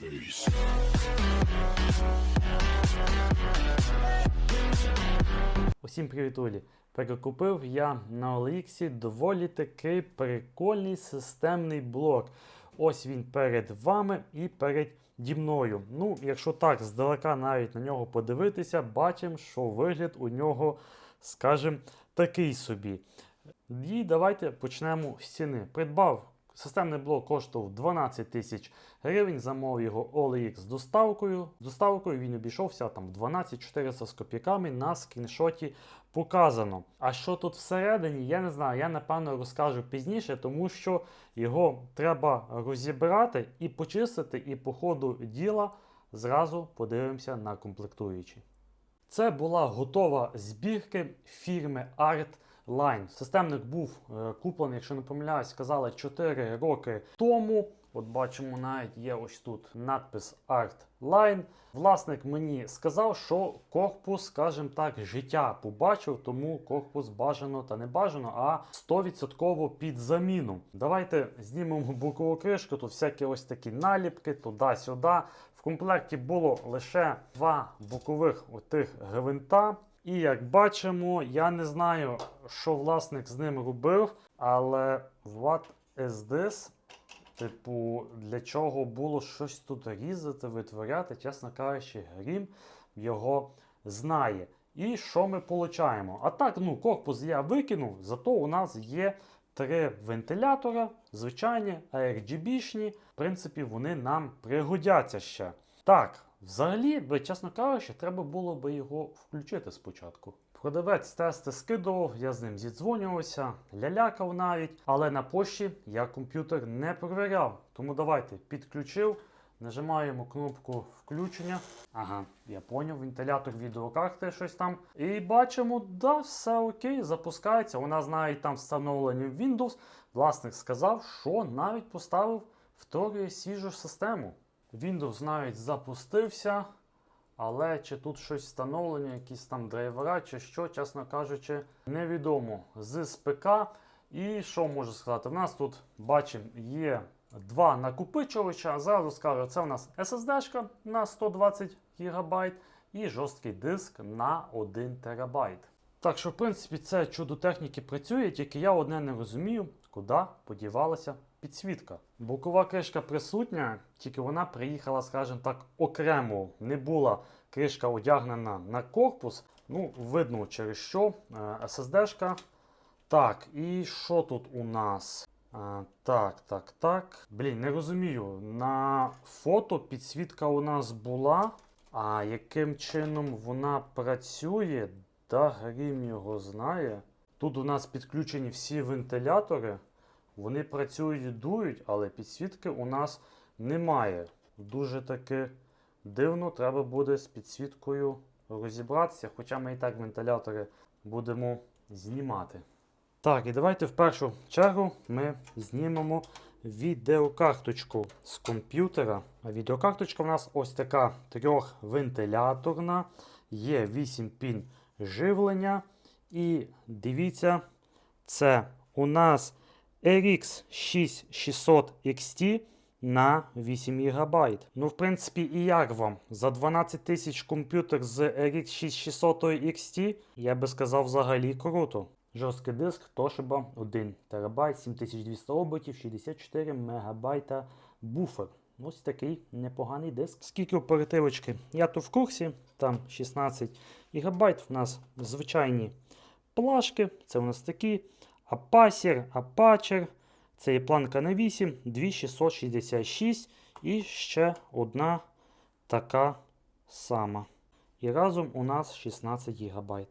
face. Усім привіт, Олі! Перекупив я на OLX доволі такий прикольний системний блок. Ось він перед вами і переді мною. Ну, якщо так здалека навіть на нього подивитися, бачимо, що вигляд у нього, скажімо, такий собі. І давайте почнемо з ціни. Придбав системний блок коштував 12 тисяч гривень, замовив його OLX з доставкою. З доставкою він обійшовся там 12 400 з копійками на скріншоті показано. А що тут всередині, я не знаю. Я напевно розкажу пізніше, тому що його треба розібрати і почистити, і по ходу діла зразу подивимося на комплектуючі. Це була готова збірки фірми Artline. Системник був е, куплений, якщо не помиляюсь, сказали 4 роки тому. От бачимо, навіть є ось тут надпис Artline. Власник мені сказав, що корпус, скажімо так, життя побачив, тому корпус бажано та не бажано, а 100% під заміну. Давайте знімемо бокову кришку. Тут всякі ось такі наліпки, туди-сюди. В комплекті було лише два бокових отих гвинта. І як бачимо, я не знаю, що власник з ним робив, але what is this? Типу, для чого було щось тут різати, витворяти, чесно кажучи, грім його знає. І що ми получаємо? А так, ну, корпус я викинув, зато у нас є три вентилятора, звичайні, RGB-шні. В принципі, вони нам пригодяться ще. Так, взагалі, би, чесно кажучи, треба було би його включити спочатку. Продавець тести скидував, я з ним зідзвонювався, лялякав навіть, але на пошті я комп'ютер не перевіряв. Тому давайте підключив, нажимаємо кнопку включення. Ага, я поняв, вентилятор відеокарти щось там. І бачимо, да, все окей, запускається. У нас навіть там встановлені Windows. Власник сказав, що навіть поставив вторую свіжу систему. Windows навіть запустився. Але чи тут щось встановлено, якісь там драйвера, чи що, чесно кажучи, невідомо. З СПК. І що можу сказати? В нас тут бачимо є два накопичувача. Зразу скажу, це у нас SSD на 120 ГБ і жорсткий диск на 1 ТБ. Так що, в принципі, це чудо техніки працює, тільки я одне не розумію, куди подівалася підсвітка. Бокова кришка присутня, тільки вона приїхала, скажімо так, окремо. Не була кришка одягнена на корпус. Ну, видно, через що. Е, SSD-шка. Так, і що тут у нас? А, так, так, так. Блін, не розумію. На фото підсвітка у нас була. А яким чином вона працює? Да, грім його знає. Тут у нас підключені всі вентилятори. Вони працюють, дують, але підсвітки у нас немає. Дуже таки дивно, треба буде з підсвіткою розібратися, хоча ми і так вентилятори будемо знімати. Так, і давайте в першу чергу ми знімемо відеокарточку з комп'ютера. А відеокарточка у нас ось така трьохвентиляторна, є 8 пін живлення. І дивіться, це у нас RX 6600 XT на 8 ГБ. Ну, в принципі, і як вам? За 12 тисяч комп'ютер з RX 6600 XT, я би сказав, взагалі круто. Жорсткий диск Toshiba 1 ТБ, 7200 обертів, 64 МБ буфер. Ось такий непоганий диск. Скільки оперативочки? Я то в курсі, там 16 ГБ. У нас звичайні плашки, це у нас такі. Апасір, Апачер. Це є планка на 8, 2666 і ще одна така сама. І разом у нас 16 ГБ.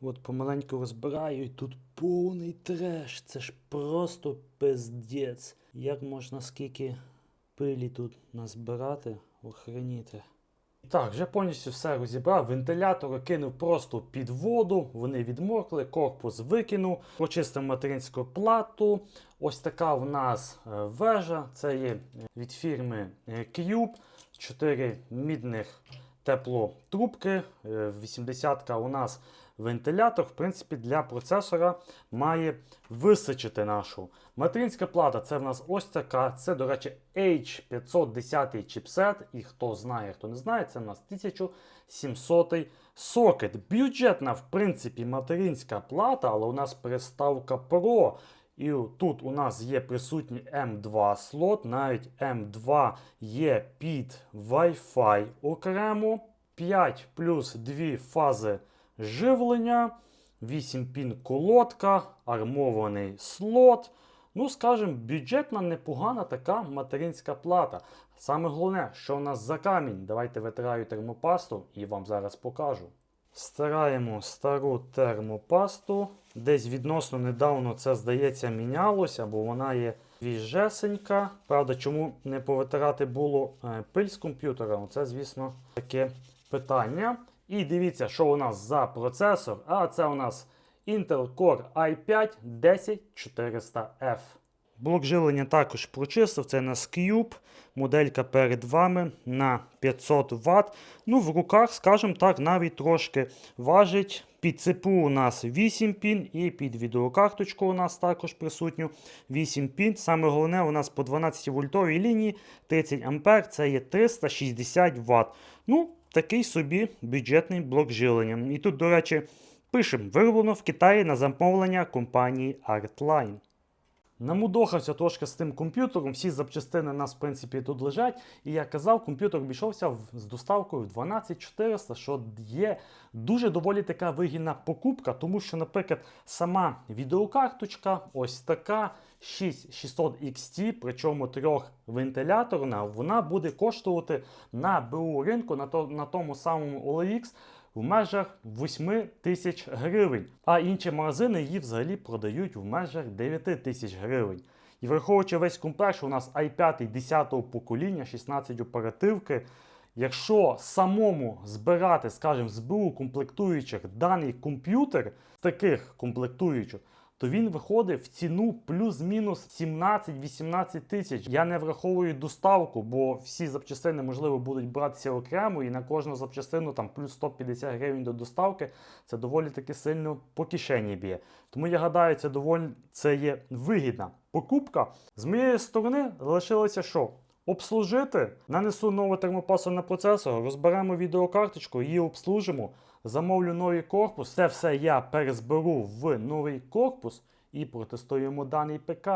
От помаленьку розбираю, і тут повний треш. Це ж просто пиздець. Як можна скільки пилі тут назбирати, охреніти. Так, вже повністю все розібрав. Вентилятори кинув просто під воду, вони відмокли, корпус викинув, почистив материнську плату. Ось така в нас е, вежа. Це є від фірми е, Cube. 4 мідних теплотрубки. 80-ка у нас вентилятор, в принципі, для процесора має вистачити нашу. Материнська плата це в нас ось така. Це, до речі, H510 чіпсет. І хто знає, хто не знає, це в нас 1700 сокет. Бюджетна, в принципі, материнська плата, але у нас приставка Pro. І тут у нас є присутній M2 слот, навіть M2 є під Wi-Fi окремо. 5 плюс 2 фази живлення, 8 пін колодка, армований слот. Ну, скажімо, бюджетна, непогана така материнська плата. Саме головне, що у нас за камінь. Давайте витираю термопасту і вам зараз покажу. Стираємо стару термопасту. Десь відносно недавно це, здається, мінялося, бо вона є свіжесенька. Правда, чому не повитирати було е, пиль з комп'ютера? Це, звісно, таке питання. І дивіться, що у нас за процесор. А це у нас Intel Core i5 10400F. Блок живлення також прочистив. Це у нас Cube. Моделька перед вами на 500 Вт. Ну, в руках, скажімо так, навіть трошки важить. Під ЦПУ у нас 8 пін, і під відеокарточку у нас також присутньо 8 пін. Саме головне, у нас по 12 вольтовій лінії 30 А, це є 360 Вт. Ну, такий собі бюджетний блок живлення. І тут, до речі, пишемо: вироблено в Китаї на замовлення компанії Artline. Намудохався трошки з тим комп'ютером, всі запчастини у нас, в принципі, тут лежать. І як казав, комп'ютер обійшовся з доставкою в 12400, що є дуже доволі така вигідна покупка, тому що, наприклад, сама відеокарточка, ось така 6600 XT, причому трьохвентиляторна, вона буде коштувати на БУ ринку на, то, на тому самому OLX в межах 8 тисяч гривень, а інші магазини її взагалі продають в межах 9 тисяч гривень. І враховуючи весь комплект, що у нас i5 10-го покоління, 16 оперативки, якщо самому збирати, скажімо, з БУ комплектуючих даний комп'ютер, таких комплектуючих, то він виходить в ціну плюс-мінус 17-18 тисяч. Я не враховую доставку, бо всі запчастини, можливо, будуть братися окремо, і на кожну запчастину там плюс 150 гривень до доставки. Це доволі таки сильно по кишені б'є. Тому я гадаю, це доволі це є вигідна покупка. З моєї сторони залишилося що? Обслужити, нанесу новий термопасу на процесор, розберемо відеокарточку, її обслужимо, замовлю новий корпус. Це все я перезберу в новий корпус і протестуємо даний ПК.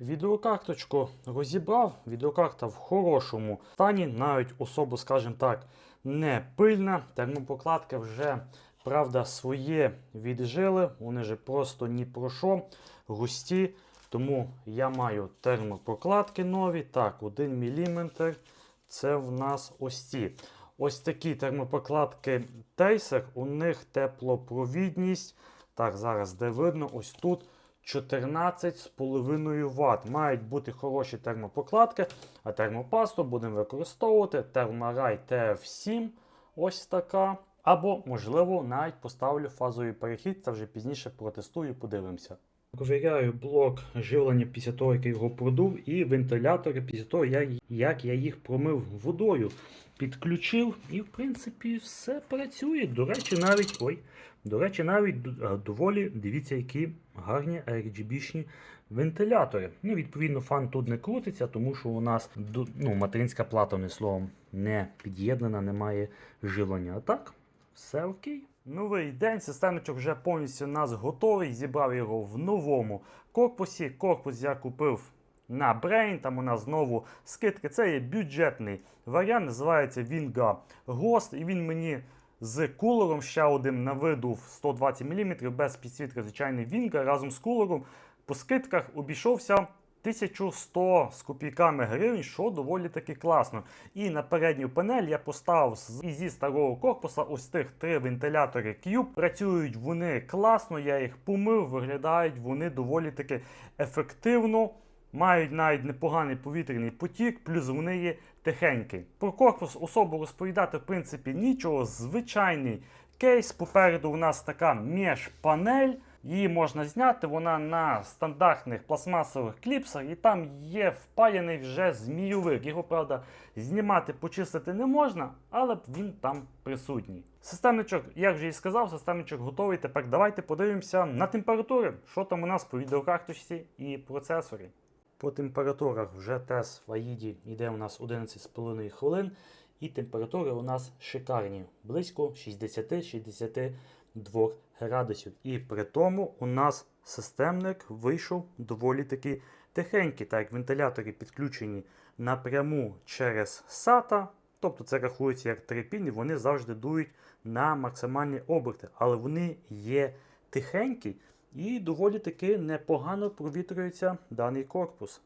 Відеокарточку розібрав. Відеокарта в хорошому стані, навіть особо, скажімо так, не пильна. Термопокладки вже, правда, своє віджили. Вони же просто ні про що, густі. Тому я маю термопрокладки нові. Так, 1 мм. Це в нас ось ці. Ось такі термопрокладки Taser, у них теплопровідність. Так, зараз де видно, ось тут 14,5 Вт. Мають бути хороші термопрокладки, а термопасту будемо використовувати Thermarai TF7. Ось така. Або, можливо, навіть поставлю фазовий перехід, це вже пізніше протестую, подивимося. Ковиряю блок живлення після того, як я його продув, і вентилятори після того, як я їх промив водою, підключив, і в принципі все працює. До речі, навіть ой, до речі, навіть е, доволі дивіться, які гарні RGB-шні вентилятори. Ну, відповідно, фан тут не крутиться, тому що у нас ну, материнська плата, одним словом, не під'єднана, немає живлення. А так, все окей. Новий день, системничок вже повністю у нас готовий. Зібрав його в новому корпусі. Корпус я купив на Brain, там у нас знову скидки. Це є бюджетний варіант, називається Vinga Ghost. І він мені з кулером ще один на виду 120 мм без підсвітки, звичайний Vinga разом з кулером. По скидках обійшовся 1100 з копійками гривень, що доволі таки класно. І на передню панель я поставив зі старого корпуса ось тих три вентилятори Cube. Працюють вони класно, я їх помив, виглядають вони доволі таки ефективно. Мають навіть непоганий повітряний потік, плюс вони є тихенькі. Про корпус особо розповідати в принципі нічого. Звичайний кейс. Попереду у нас така меш-панель. Її можна зняти, вона на стандартних пластмасових кліпсах, і там є впаяний вже змійовик. Його, правда, знімати, почистити не можна, але він там присутній. Системничок, як вже і сказав, системничок готовий. Тепер давайте подивимося на температури, що там у нас по відеокарточці і процесорі. По температурах. Вже тест в Аїді йде у нас 11,5 хвилин, і температури у нас шикарні, близько 60-62 градусів. І при тому у нас системник вийшов доволі таки тихенький, так як вентилятори підключені напряму через SATA, тобто це рахується як три вони завжди дують на максимальні оберти, але вони є тихенькі і доволі таки непогано провітрюється даний корпус.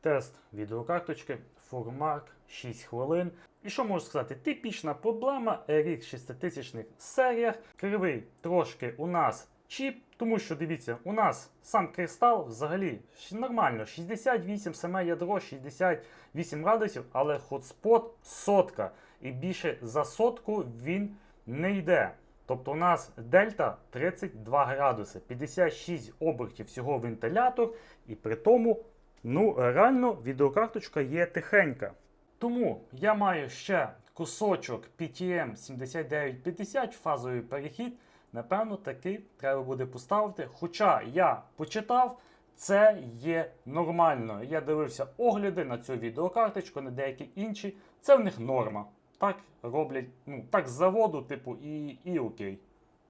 Тест відеокарточки Formark 6 хвилин. І що можу сказати? Типічна проблема RX 6000 серіях. Кривий трошки у нас чіп, тому що дивіться, у нас сам кристал взагалі нормально. 68 саме ядро, 68 градусів, але хотспот сотка. І більше за сотку він не йде. Тобто у нас дельта 32 градуси, 56 обертів всього вентилятор, і при тому, ну реально відеокарточка є тихенька. Тому я маю ще кусочок PTM 7950 фазовий перехід. Напевно, таки треба буде поставити. Хоча я почитав, це є нормально. Я дивився огляди на цю відеокарточку, на деякі інші. Це в них норма. Так роблять, ну так з заводу, типу, і, і окей.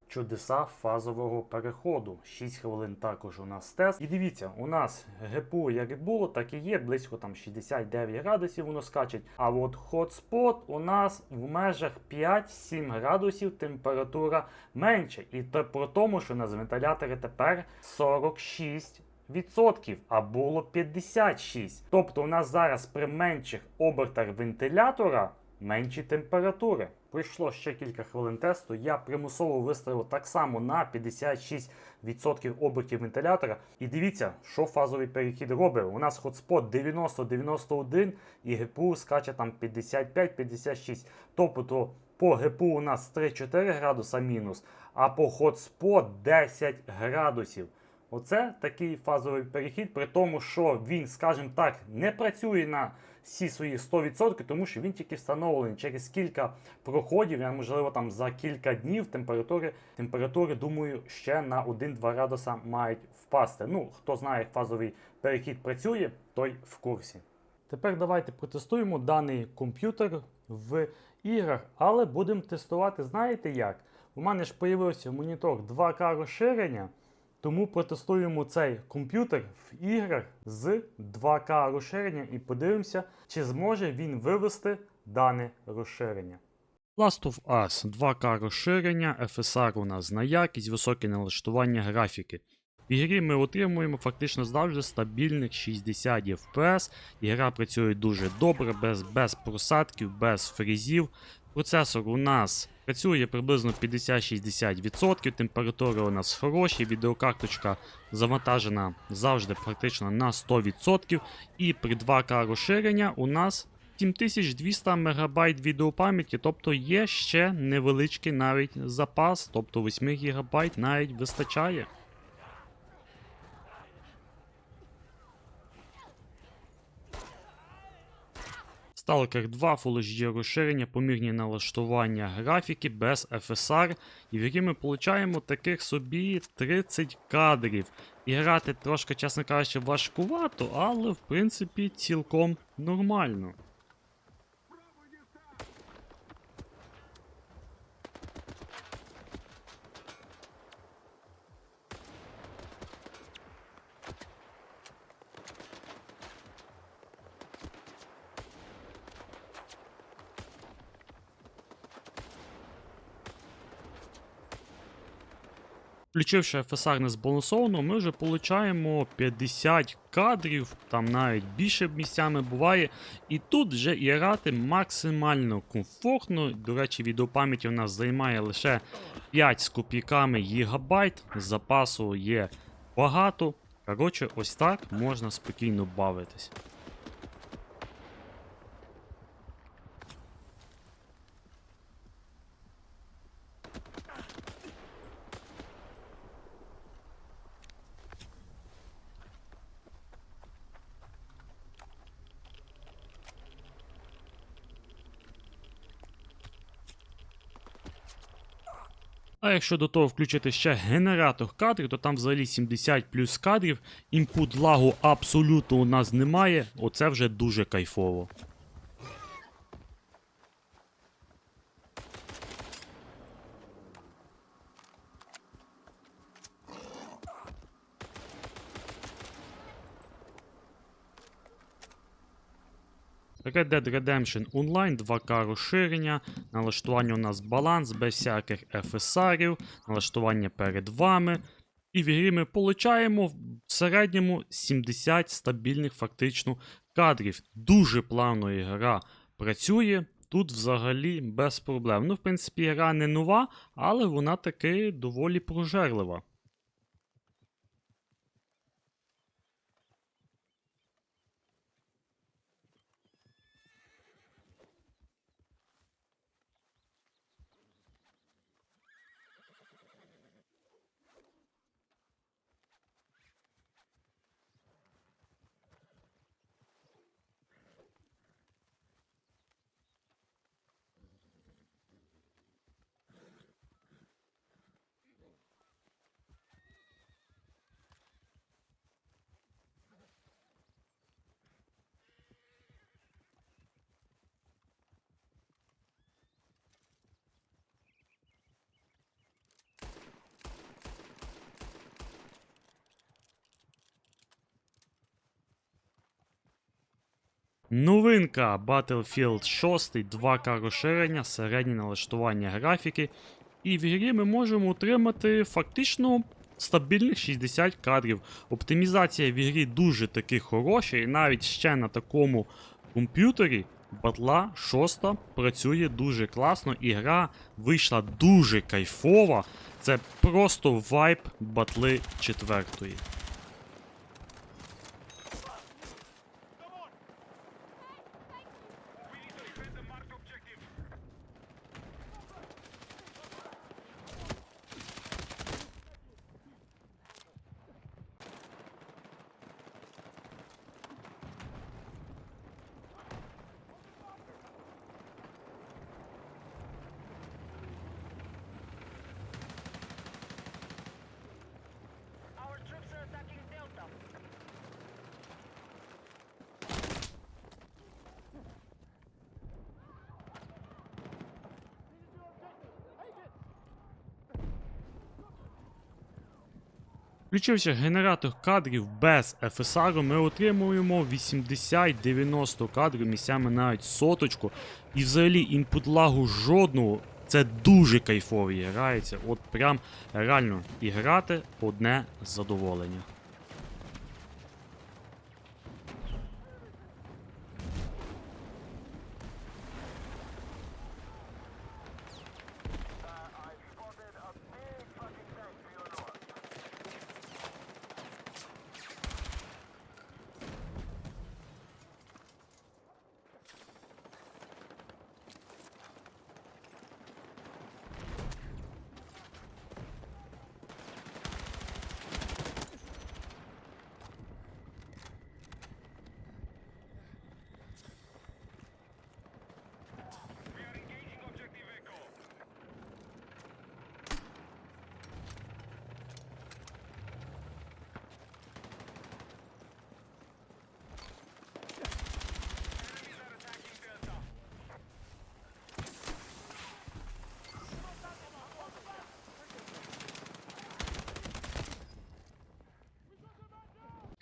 Чудеса фазового переходу. 6 хвилин також у нас тест. І дивіться, у нас ГПУ як було, так і є, близько там 69 градусів воно скачить. А от хотспот у нас в межах 5-7 градусів температура менше. І то про тому, що у нас вентилятори тепер 46 відсотків, а було 56. Тобто у нас зараз при менших обертах вентилятора менші температури. Пройшло ще кілька хвилин тесту. Я примусово виставив так само на 56% обертів вентилятора. І дивіться, що фазовий перехід робить. У нас хотспот 90-91 і ГПУ скаче там 55-56. Тобто по ГПУ у нас 3-4 градуса мінус, а по хотспот 10 градусів. Оце такий фазовий перехід, при тому, що він, скажімо так, не працює на всі свої 100%, тому що він тільки встановлений через кілька проходів, а можливо там за кілька днів температури, температури, думаю, ще на 1-2 градуса мають впасти. Ну, хто знає, як фазовий перехід працює, той в курсі. Тепер давайте протестуємо даний комп'ютер в іграх, але будемо тестувати, знаєте як? У мене ж появився монітор 2К розширення. Тому протестуємо цей комп'ютер в іграх з 2К розширення і подивимося, чи зможе він вивести дане розширення. Last of Us 2К розширення, FSR у нас на якість, високе налаштування графіки. В ігрі ми отримуємо фактично завжди стабільних 60 FPS. Ігра працює дуже добре, без, без просадків, без фрізів. Процесор у нас працює приблизно 50-60%, температури у нас хороші, відеокарточка завантажена завжди практично на 100%. І при 2К розширення у нас 7200 МБ відеопам'яті, тобто є ще невеличкий навіть запас, тобто 8 ГБ навіть вистачає. Stalker 2 Full HD розширення, помірні налаштування графіки без FSR, і в якій ми получаємо таких собі 30 кадрів. І грати трошки, чесно кажучи, важкувато, але в принципі цілком нормально. Включивши FSR не збалансовано, ми вже получаємо 50 кадрів, там навіть більше місцями буває. І тут вже і грати максимально комфортно. До речі, відеопам'яті у нас займає лише 5 з копійками гігабайт. Запасу є багато. Коротше, ось так можна спокійно бавитись. А якщо до того включити ще генератор кадрів, то там взагалі 70 плюс кадрів, імпут лагу абсолютно у нас немає. Оце вже дуже кайфово. Red Dead Redemption Online 2К розширення, налаштування у нас баланс без всяких FSR, налаштування перед вами. І в ігрі ми получаємо в середньому 70 стабільних фактично кадрів. Дуже плавно гра працює. Тут взагалі без проблем. Ну, в принципі, гра не нова, але вона таки доволі прожерлива. Новинка Battlefield 6, 2К розширення, середнє налаштування графіки. І в грі ми можемо отримати фактично стабільних 60 кадрів. Оптимізація в грі дуже таки хороша, і навіть ще на такому комп'ютері батла 6 працює дуже класно, і гра вийшла дуже кайфова. Це просто вайб батли 4. Включивши генератор кадрів без FSR, ми отримуємо 80-90 кадрів, місцями навіть соточку. І взагалі інпут лагу жодного. Це дуже кайфово грається. От прям реально і грати одне задоволення.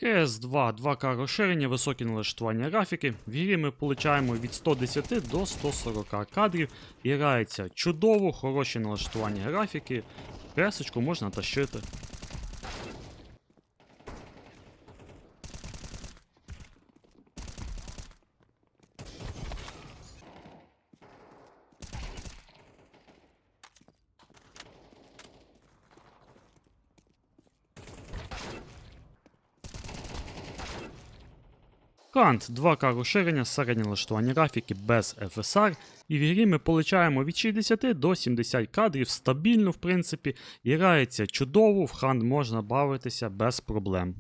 CS2 2К розширення, високі налаштування графіки. В грі ми получаємо від 110 до 140 кадрів. Грається чудово, хороші налаштування графіки. Кресочку можна тащити. Кант 2К розширення, середнє налаштування графіки без FSR. І в грі ми получаємо від 60 до 70 кадрів стабільно, в принципі, і грається чудово, в хан можна бавитися без проблем.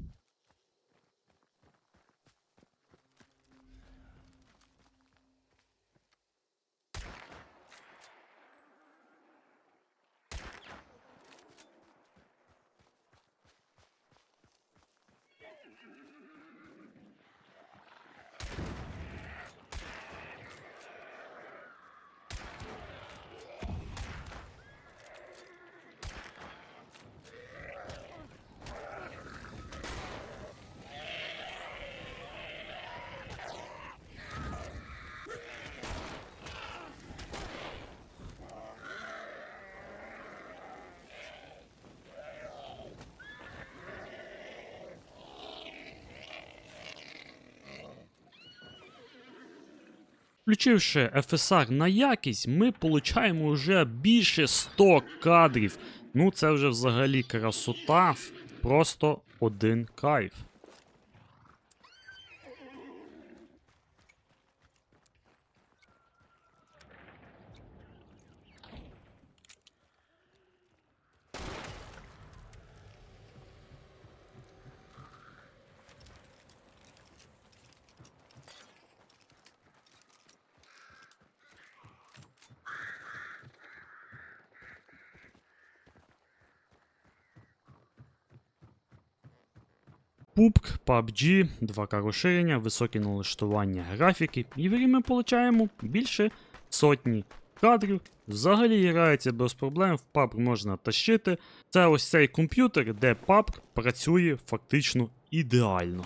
Включивши FSR на якість, ми получаємо вже більше 100 кадрів. Ну це вже взагалі красота, просто один кайф. PUBG, PUBG, 2К розширення, високі налаштування графіки, і в грі ми получаємо більше сотні кадрів. Взагалі грається без проблем, в PUBG можна тащити. Це ось цей комп'ютер, де PUBG працює фактично ідеально.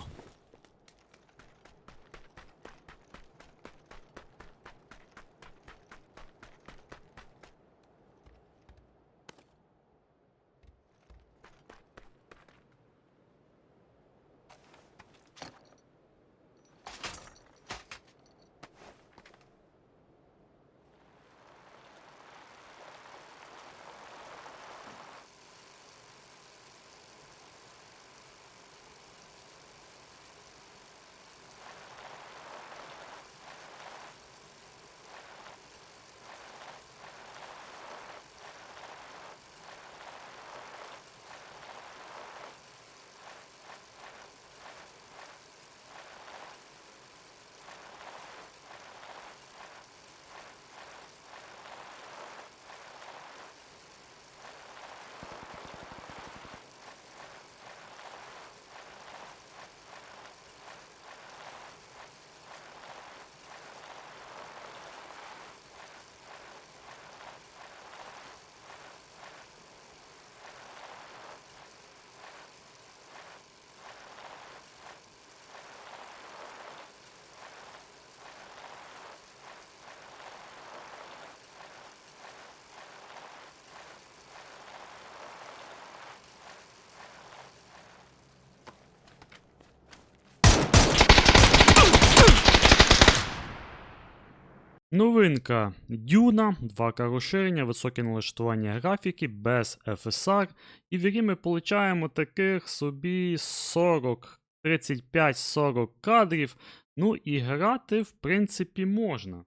Новинка Дюна, 2К розширення, високе налаштування графіки без FSR. І в грі ми получаємо таких собі 40, 35-40 кадрів. Ну і грати, в принципі, можна.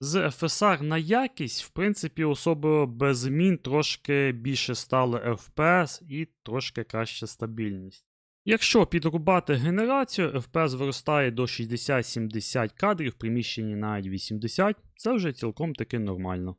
З FSR на якість, в принципі, особливо без змін трошки більше стало FPS і трошки краща стабільність. Якщо підрубати генерацію, FPS виростає до 60-70 кадрів, в приміщенні навіть 80, це вже цілком таки нормально.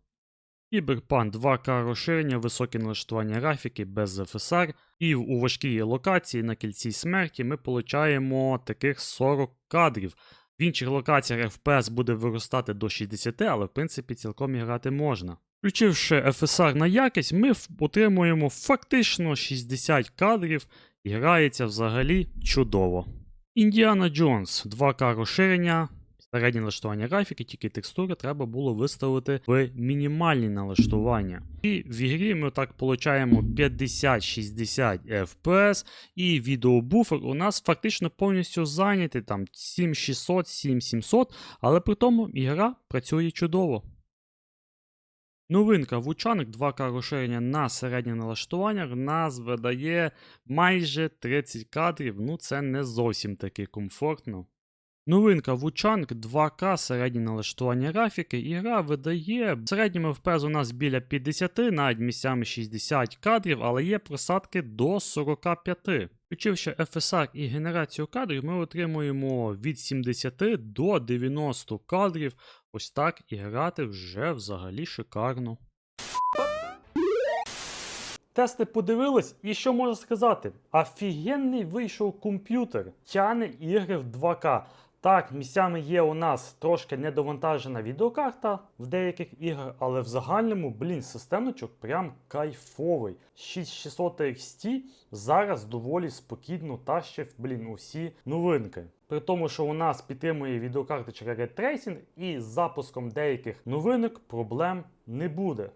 Cyberpunk 2К розширення, високе налаштування графіки без FSR, і у важкій локації на кільці смерті ми получаємо таких 40 кадрів. В інших локаціях FPS буде виростати до 60, але в принципі цілком грати можна. Включивши FSR на якість, ми отримуємо фактично 60 кадрів і грається взагалі чудово. Індіана Джонс 2К розширення, середнє налаштування графіки, тільки текстури треба було виставити в мінімальні налаштування. І в ігрі ми так получаємо 50-60 FPS, і відеобуфер у нас фактично повністю зайнятий там 7600, 7700, але при тому ігра працює чудово. Новинка. Вучаник. 2К розширення на середнє налаштування. Нас видає майже 30 кадрів, ну це не зовсім таки комфортно. Новинка Вучанг 2К середнє налаштування графіки. Ігра видає в середньому FPS у нас біля 50, навіть місцями 60 кадрів, але є просадки до 45. Включивши FSR і генерацію кадрів, ми отримуємо від 70 до 90 кадрів. Ось так і грати вже взагалі шикарно. Тести подивились, і що можу сказати? Офігенний вийшов комп'ютер. Тяне ігри в 2К. Так, місцями є у нас трошки недовантажена відеокарта в деяких іграх, але в загальному, блін, системничок прям кайфовий. 6600 XT зараз доволі спокійно тащив, блін, усі новинки. При тому, що у нас підтримує відеокарточка Red Tracing і з запуском деяких новинок проблем не буде.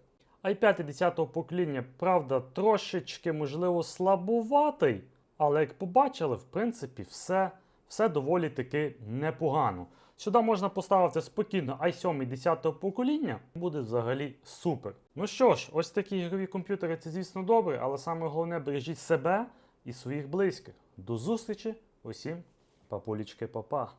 i5 10-го покоління, правда, трошечки, можливо, слабуватий, але як побачили, в принципі, все, все доволі таки непогано. Сюди можна поставити спокійно i7 10-го покоління, буде взагалі супер. Ну що ж, ось такі ігрові комп'ютери це, звісно, добре, але саме головне бережіть себе і своїх близьких. До зустрічі, усім, папулічки, папа.